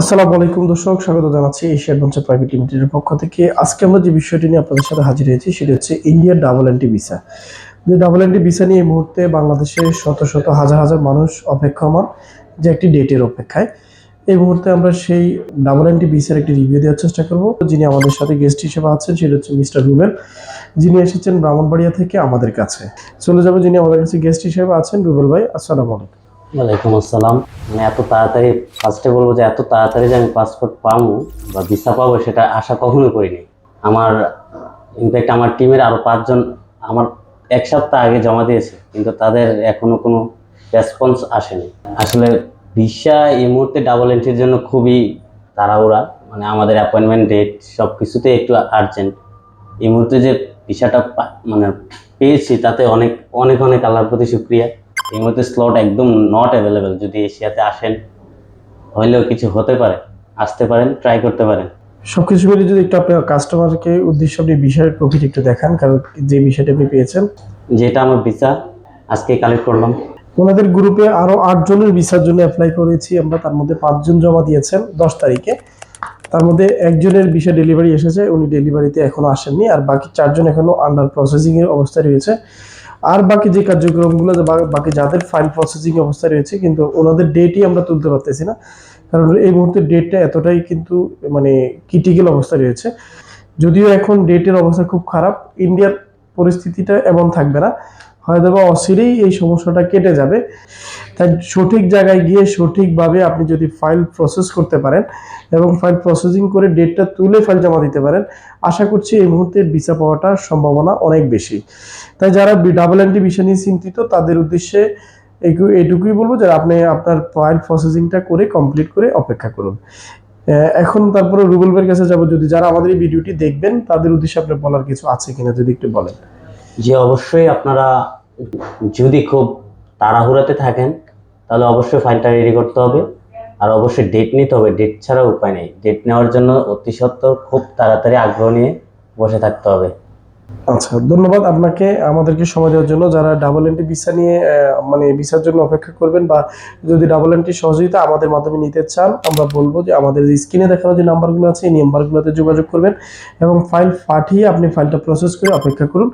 আসসালামু আলাইকুম দর্শক, স্বাগত জানাচ্ছি এশিয়া অ্যাডভেঞ্চার প্রাইভেট লিমিটেডের পক্ষ থেকে। আজকে আমরা যে বিষয়টি নিয়ে আপনাদের সাথে হাজির হয়েছি, সেটা হচ্ছে ইন্ডিয়ার ডাবল এন্টি ভিসা যে ডাবল এন্টি ভিসা নিয়ে এই মুহূর্তে বাংলাদেশে শত শত হাজার হাজার মানুষ অপেক্ষমান, যে একটি ডেটের অপেক্ষায়। এই মুহূর্তে আমরা সেই ডাবল এন্টি ভিসার একটি রিভিউ দেওয়ার চেষ্টা করব, যিনি আমাদের সাথে গেস্ট হিসেবে আছেন, সেটা হচ্ছে মিস্টার রুবেল যিনি এসেছেন ব্রাহ্মণবাড়িয়া থেকে আমাদের কাছে। চলে যাব যিনি আমাদের কাছে গেস্ট হিসেবে আছেন, রুবেল ভাই, আসসালামু আলাইকুম। ওয়ালাইকুম আসসালাম। মানে এত তাড়াতাড়ি ফার্স্টে বলব যে এত তাড়াতাড়ি যে আমি পাসপোর্ট পাবো বা ভিসা পাবো সেটা আশা কখনো করিনি। আমার ইনফ্যাক্ট আমার টিমের আরও পাঁচজন আমার এক সপ্তাহ আগে জমা দিয়েছে, কিন্তু তাদের এখনও কোনো রেসপন্স আসেনি। আসলে ভিসা এই মুহূর্তে ডাবল এন্ট্রির জন্য খুবই তাড়াহুড়া। মানে আমাদের অ্যাপয়েন্টমেন্ট ডেট সব কিছুতে একটু আর্জেন্ট এই মুহূর্তে যে ভিসাটা মানে পেয়েছি, তাতে অনেক অনেক অনেক আল্লাহর প্রতি শুক্রিয়া। এই মুহূর্তে স্লট একদম নট অ্যাভেলেবেল যদি এশিয়াতে আসেন হইলেও কিছু হতে পারে আসতে পারেন ট্রাই করতে পারেন। সবকিছু মিলে যদি একটু আপনার কাস্টমারকে উদ্দেশ্য আপনি বিষয়ের প্রফিট একটু দেখান কারণ যে বিষয়টা আপনি পেয়েছেন। যেটা আমার ভিসা আজকে কালেক্ট করলাম। ওনাদের গ্রুপে আরও আট জনের ভিসার জন্য অ্যাপ্লাই করেছি। আমরা তার মধ্যে পাঁচজন জমা দিয়েছেন দশ তারিখে। তার মধ্যে একজনের ভিসা ডেলিভারি এসেছে উনি ডেলিভারিতে এখনও আসেননি। আর বাকি চারজন এখনও আন্ডার প্রসেসিংয়ের অবস্থায় রয়েছে। আর বাকি যে কার্যক্রমগুলো বাকি যাদের ফাইল প্রসেসিং অবস্থা রয়েছে, কিন্তু ওনাদের ডেটই আমরা তুলতে পারতেছি না। কারণ এই মুহূর্তে ডেটটা এতটাই কিন্তু মানে ক্রিটিক্যাল অবস্থা রয়েছে। যদিও এখন ডেটের অবস্থা খুব খারাপ ইন্ডিয়ার পরিস্থিতিটা এমন থাকবে না। হয়তো বা অচিরেই এই সমস্যাটা কেটে যাবে। তাই সঠিক জায়গায় গিয়ে সঠিকভাবে আপনি যদি ফাইল প্রসেস করতে পারেন এবং ফাইল প্রসেসিং করে ডেটটা তুলে ফাইল জমা দিতে পারেন, আশা করছি এই মুহূর্তে ভিসা পাওয়াটার সম্ভাবনা অনেক বেশি। তাই যারা ডাবল এন্টি ভিসা নিয়ে চিন্তিত, তাদের উদ্দেশ্যে এইটুকু এইটুকুই বলব যে আপনি আপনার ফাইল প্রসেসিংটা করে কমপ্লিট করে অপেক্ষা করুন। এখন তারপরে রুবেল ভাইয়ের কাছে যাব। যদি যারা আমাদের এই ভিডিওটি দেখবেন, তাদের উদ্দেশ্যে আপনার বলার কিছু আছে কিনা যদি একটু বলেন। যে অবশ্যই আপনারা যদি খুব তাড়াহুড়াতে থাকেন, তাহলে অবশ্যই ফাইলটা রেডি করতে হবে। আর অবশ্যই ডেট নিতে হবে। ডেট ছাড়া উপায় নেই। ডেট নেওয়ার জন্য অতি সত্ত্বর খুব তাড়াতাড়ি আগ্রহ নিয়ে বসে থাকতে হবে। আচ্ছা ধন্যবাদ আপনাকে, আমাদেরকে সময় দেওয়ার জন্য। যারা ডাবল এন্ট্রি ভিসা নিয়ে মানে ভিসার জন্য অপেক্ষা করবেন বা যদি ডাবল এন্ট্রি সহযোগিতা আমাদের মাধ্যমে নিতে চান, আমরা বলব যে আমাদের স্ক্রিনে দেখানো যে নাম্বারগুলো আছে, এই নাম্বারগুলোতে যোগাযোগ করবেন এবং ফাইল পাঠিয়ে আপনি ফাইলটা প্রসেস করে অপেক্ষা করুন।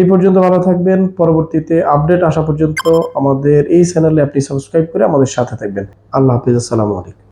এই পর্যন্ত ভালো থাকবেন। পরবর্তীতে আপডেট আসা পর্যন্ত আমাদের এই চ্যানেলে আপনি সাবস্ক্রাইব করে আমাদের সাথে থাকবেন। আল্লাহ হাফিজ, আসসালামু আলাইকুম।